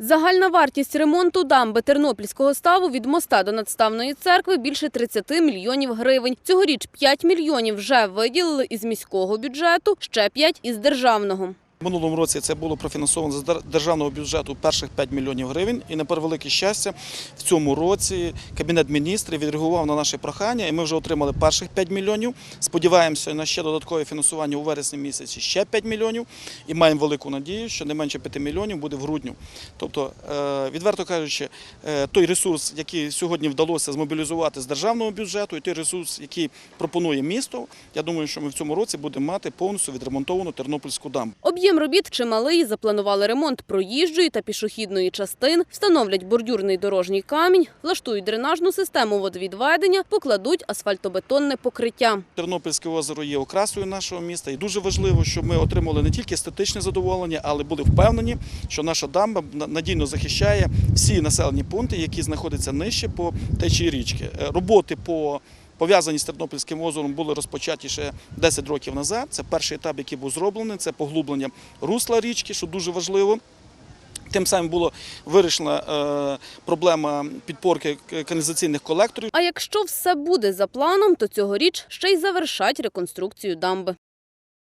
Загальна вартість ремонту дамби Тернопільського ставу від моста до надставної церкви більше 30 мільйонів гривень. Цьогоріч 5 мільйонів вже виділили із міського бюджету, ще 5 – із державного. Минулому році це було профінансовано з державного бюджету перших 5 мільйонів гривень. І на превелике щастя, в цьому році Кабінет міністрів відреагував на наше прохання, і ми вже отримали перших 5 мільйонів. Сподіваємося на ще додаткове фінансування у вересні місяці ще 5 мільйонів. І маємо велику надію, що не менше 5 мільйонів буде в грудню. Тобто, е, відверто кажучи, е, той ресурс, який сьогодні вдалося змобілізувати з державного бюджету, і той ресурс, який пропонує місто, я думаю, що ми в цьому році будемо мати повністю відремонтовану Тернопільську дамбу. Об'єм робіт чималий. Запланували ремонт проїжджої та пішохідної частин, встановлять бордюрний дорожній камінь, влаштують дренажну систему водовідведення, покладуть асфальтобетонне покриття. Тернопільське озеро є окрасою нашого міста, і дуже важливо, щоб ми отримали не тільки естетичне задоволення, але були впевнені, що наша дамба надійно захищає всі населені пункти, які знаходяться нижче по течії річки. Е, Роботи по Пов'язані з Тернопільським озером були розпочаті ще 10 років назад. Це перший етап, який був зроблений. Це поглублення русла річки, що дуже важливо. Тим самим була вирішена е, проблема підпорки каналізаційних колекторів. А якщо все буде за планом, то цьогоріч ще й завершать реконструкцію дамби.